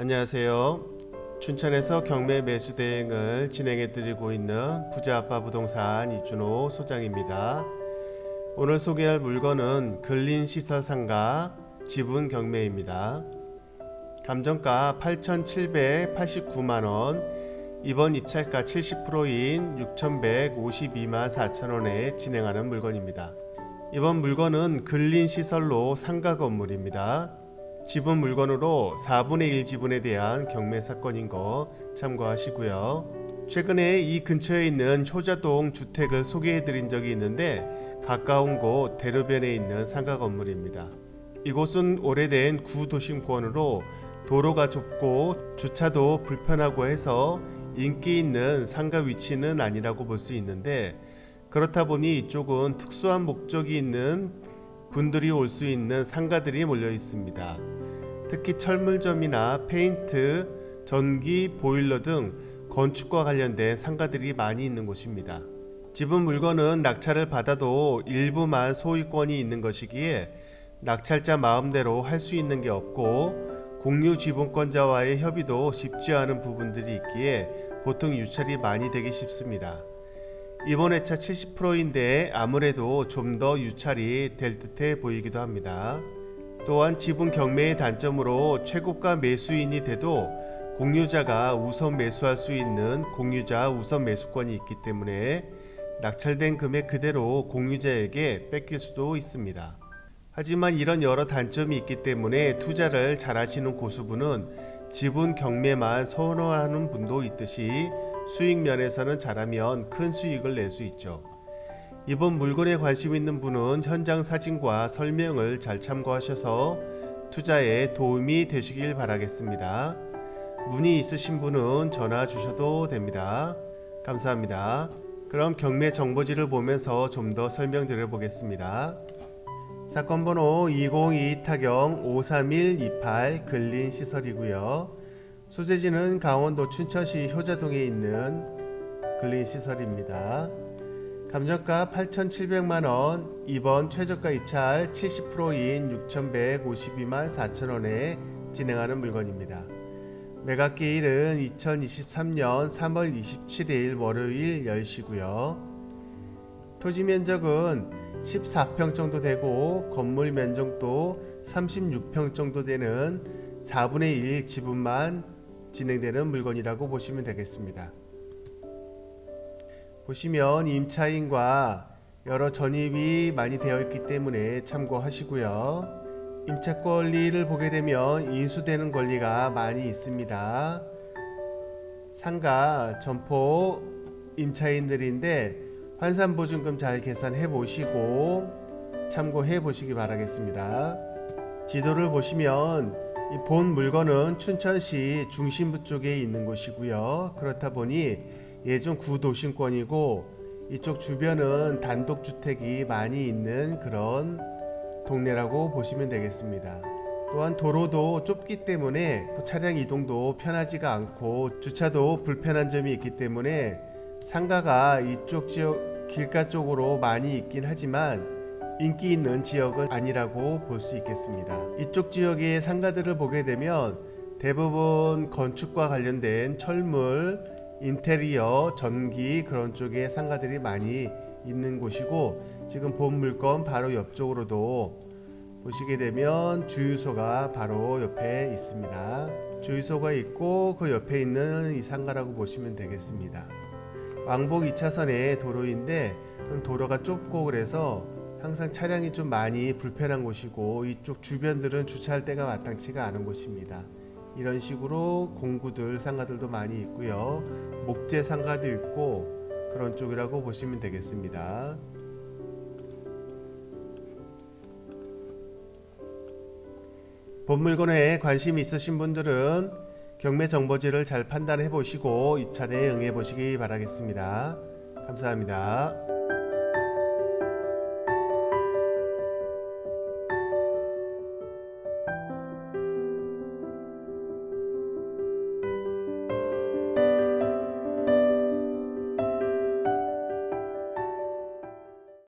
안녕하세요. 춘천에서 경매 매수 대행을 진행해 드리고 있는 부자 아빠 부동산 이준호 소장입니다. 오늘 소개할 물건은 근린 시설 상가 지분 경매입니다. 감정가 8,789만 원, 이번 입찰가 70%인 6,152만 4천 원에 진행하는 물건입니다. 이번 물건은 근린 시설로 상가 건물입니다. 지분 물건으로 4분의 1 지분에 대한 경매 사건인 거 참고하시고요. 최근에 이 근처에 있는 효자동 주택을 소개해 드린 적이 있는데 가까운 곳 대로변에 있는 상가 건물입니다. 이곳은 오래된 구도심권으로 도로가 좁고 주차도 불편하고 해서 인기 있는 상가 위치는 아니라고 볼 수 있는데 그렇다 보니 이쪽은 특수한 목적이 있는 분들이 올 수 있는 상가들이 몰려 있습니다. 특히 철물점이나 페인트, 전기, 보일러 등 건축과 관련된 상가들이 많이 있는 곳입니다. 지분 물건은 낙찰을 받아도 일부만 소유권이 있는 것이기에 낙찰자 마음대로 할 수 있는 게 없고 공유 지분권자와의 협의도 쉽지 않은 부분들이 있기에 보통 유찰이 많이 되기 쉽습니다. 이번 회차 70%인데 아무래도 좀 더 유찰이 될 듯해 보이기도 합니다. 또한 지분 경매의 단점으로 최고가 매수인이 돼도 공유자가 우선 매수할 수 있는 공유자 우선 매수권이 있기 때문에 낙찰된 금액 그대로 공유자에게 뺏길 수도 있습니다. 하지만 이런 여러 단점이 있기 때문에 투자를 잘 하시는 고수분은 지분 경매만 선호하는 분도 있듯이 수익 면에서는 잘하면 큰 수익을 낼 수 있죠. 이번 물건에 관심 있는 분은 현장 사진과 설명을 잘 참고하셔서 투자에 도움이 되시길 바라겠습니다. 문의 있으신 분은 전화 주셔도 됩니다. 감사합니다. 그럼 경매 정보지를 보면서 좀 더 설명드려 보겠습니다. 사건 번호 202 타경 53128 근린 시설이고요. 소재지는 강원도 춘천시 효자동에 있는 근린 시설입니다. 감정가 8,700만 원, 이번 최저가 입찰 70%인 6,152만 4천 원에 진행하는 물건입니다. 매각기일은 2023년 3월 27일 월요일 10시고요. 토지 면적은 14평 정도 되고 건물 면적도 36평 정도 되는 4분의 1 지분만 진행되는 물건이라고 보시면 되겠습니다. 보시면 임차인과 여러 전입이 많이 되어 있기 때문에 참고하시고요. 임차 권리를 보게 되면 인수되는 권리가 많이 있습니다. 상가, 점포 임차인들인데 환산 보증금 잘 계산해 보시고 참고해 보시기 바라겠습니다. 지도를 보시면 이본 물건은 춘천시 중심부 쪽에 있는 곳이고요. 그렇다 보니 예전 구도심권이고 이쪽 주변은 단독 주택이 많이 있는 그런 동네라고 보시면 되겠습니다. 또한 도로도 좁기 때문에 차량 이동도 편하지가 않고 주차도 불편한 점이 있기 때문에 상가가 이쪽 지역 길가 쪽으로 많이 있긴 하지만 인기 있는 지역은 아니라고 볼 수 있겠습니다. 이쪽 지역의 상가들을 보게 되면 대부분 건축과 관련된 철물, 인테리어, 전기 그런 쪽에 상가들이 많이 있는 곳이고 지금 본 물건 바로 옆쪽으로도 보시게 되면 주유소가 바로 옆에 있습니다. 주유소가 있고 그 옆에 있는 이 상가라고 보시면 되겠습니다. 왕복 2차선의 도로인데 도로가 좁고 그래서 항상 차량이 좀 많이 불편한 곳이고 이쪽 주변들은 주차할 데가 마땅치가 않은 곳입니다. 이런 식으로 공구들 상가들도 많이 있고요. 목재 상가도 있고 그런 쪽이라고 보시면 되겠습니다. 본 물건에 관심이 있으신 분들은 경매 정보지를 잘 판단해 보시고 입찰에 응해 보시기 바라겠습니다. 감사합니다.